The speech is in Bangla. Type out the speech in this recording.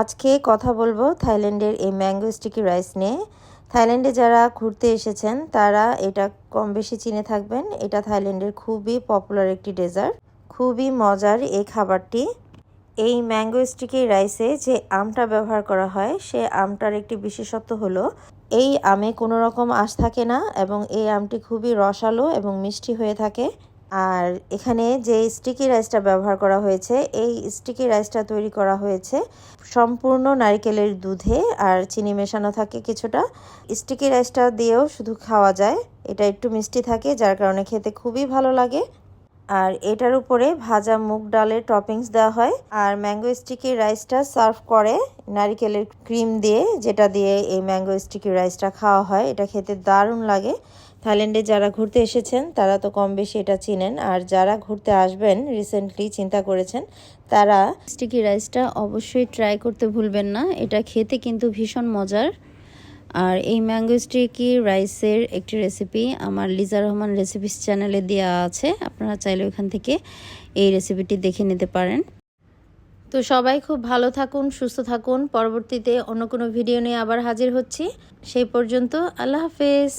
আজকে কথা বলব থাইল্যান্ডের এই ম্যাঙ্গো স্টিকি রাইস নিয়ে। থাইল্যান্ডে যারা ঘুরতে এসেছেন, তারা এটা কম বেশি চিনে থাকবেন। এটা থাইল্যান্ডের খুবই পপুলার একটি ডেজার্ট খুবই মজার এই খাবারটি। এই ম্যাঙ্গো স্টিকি রাইসে যে আমটা ব্যবহার করা হয়, সে আমটার একটি বিশেষত্ব হলো, এই আমে কোনো রকম আঁশ থাকে না এবং এই আমটি খুবই রসালো এবং মিষ্টি হয়ে থাকে। আর এখানে যে স্টিকি রাইসটা ব্যবহার করা হয়েছে, এই স্টিকি রাইসটা তৈরি করা হয়েছে সম্পূর্ণ নারিকেলের দুধে আর চিনি মেশানো থাকে কিছুটা। স্টিকি রাইসটা দিয়েও শুধু খাওয়া যায়, এটা একটু মিষ্টি থাকে, যার কারণে খেতে খুবই ভালো লাগে। আর এটার উপরে ভাজা মুগ ডালের টপিংস দেওয়া হয়। আর ম্যাঙ্গো স্টিকি রাইসটা সার্ভ করে নারিকেলের ক্রিম দিয়ে, যেটা দিয়ে এই ম্যাঙ্গো স্টিকি রাইসটা খাওয়া হয়। এটা খেতে দারুণ লাগে। থাইল্যান্ডে যারা ঘুরতে এসেছেন, তারা তো কম বেশি এটা চিনেন। আর যারা ঘুরতে আসবেন রিসেন্টলি চিন্তা করেছেন, তারা স্টিকি রাইসটা অবশ্যই ট্রাই করতে ভুলবেন না। এটা খেতে কিন্তু ভীষণ মজার। আর এই ম্যাঙ্গো স্টিকি রাইসের একটি রেসিপি আমার লিজা রহমান রেসিপিস চ্যানেলে দেওয়া আছে। আপনারা চাইলে ওখান থেকে এই রেসিপিটি দেখে নিতে পারেন। তো সবাই খুব ভালো থাকুন, সুস্থ থাকুন। পরবর্তীতে অন্য কোনো ভিডিও নিয়ে আবার হাজির হচ্ছি। সেই পর্যন্ত আল্লাহ হাফেজ।